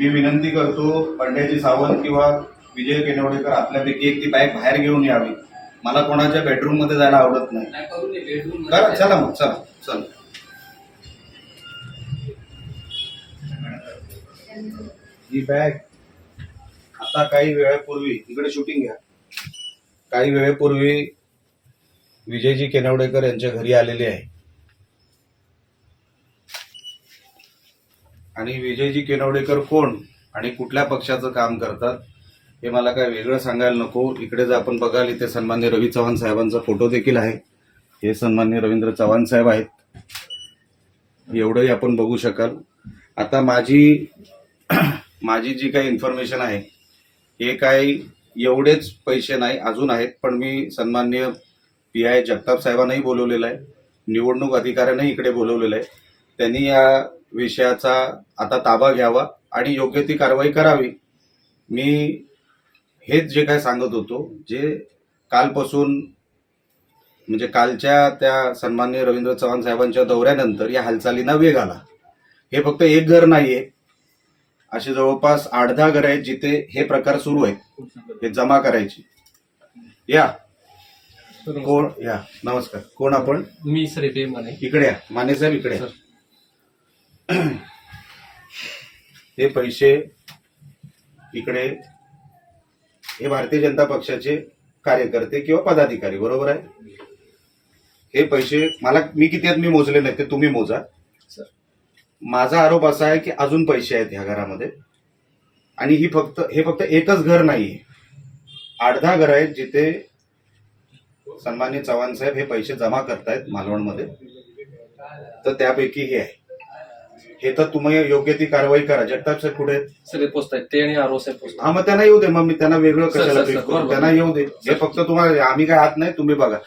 मी विनंती करतो पंड्याजी सावंत किंवा विजय केनवडेकर आपल्यापैकी एक ती बाईक बाहेर घेऊन यावी. मला कोणाच्या बेडरूममध्ये जायला आवडत नाही. करा चला मग चला चला. ही बॅग आता काही वेळापूर्वी इकडे शूटिंग घ्या. काही वेळेपूर्वी विजयजी केनवडेकर यांच्या घरी आलेले आहे. आणि विजयजी केनवडेकर कोण आणि कुठल्या पक्षाचं काम करतात हे मला काय वेगळं सांगायला नको. इकडे जर आपण बघाल इथे सन्मान्य रवी चव्हाण साहेबांचा फोटो देखील आहे. हे सन्मान्य रवींद्र चव्हाण साहेब आहेत. एवढंही आपण बघू शकाल. आता माझी माझी जी काही इन्फॉर्मेशन आहे हे काही एवढेच पैसे नाही अजून आहेत पण मी सन्मान्य पी आय जगताप साहेबांनाही बोलवलेलं आहे. निवडणूक अधिकाऱ्यांनाही इकडे बोलवलेलं आहे. त्यांनी या विषयाचा आता ताबा घ्यावा आणि योग्य ती कारवाई करावी. मी हेच जे काय सांगत होतो जे कालपासून म्हणजे कालच्या त्या सन्मान्य रवींद्र चव्हाण साहेबांच्या दौऱ्यानंतर या हालचालींना वेग आला. हे फक्त एक घर नाहीये. असे जवळपास आठ दहा घर आहेत जिथे हे प्रकार सुरू आहेत. हे जमा करायची. या. कोण? या. नमस्कार. कोण आपण? मी सर इथे म्हणे इकडे या. माने साहेब इकडे. हे पैसे इकडे हे भारतीय जनता पक्षाचे कार्यकर्ते किंवा पदाधिकारी बरोबर आहे? हे पैसे मला मी किती आहेत मी मोजले नाही ते तुम्ही मोजा. सर. माझा आरोप असा आहे की अजून पैसे आहेत ह्या घरामध्ये. आणि ही फक्त हे फक्त एकच घर नाहीये. आठ दहा घर आहेत जिथे सन्मान्य चव्हाण साहेब हे पैसे जमा करतायत मालवणमध्ये. तर त्यापैकी हे आहे. हे तर तुम्ही योग्य ती कारवाई करा. जगताप साहेब कुठे? सगळे पोचत आहेत. ते आणि आरो साहेब हा मग त्यांना येऊ दे. मग मी त्यांना वेगळं सर, कशाला सर, pick सर, करू? बरोबर. त्यांना येऊ दे. हे फक्त तुम्हाला आम्ही काय हात नाही तुम्ही बघा.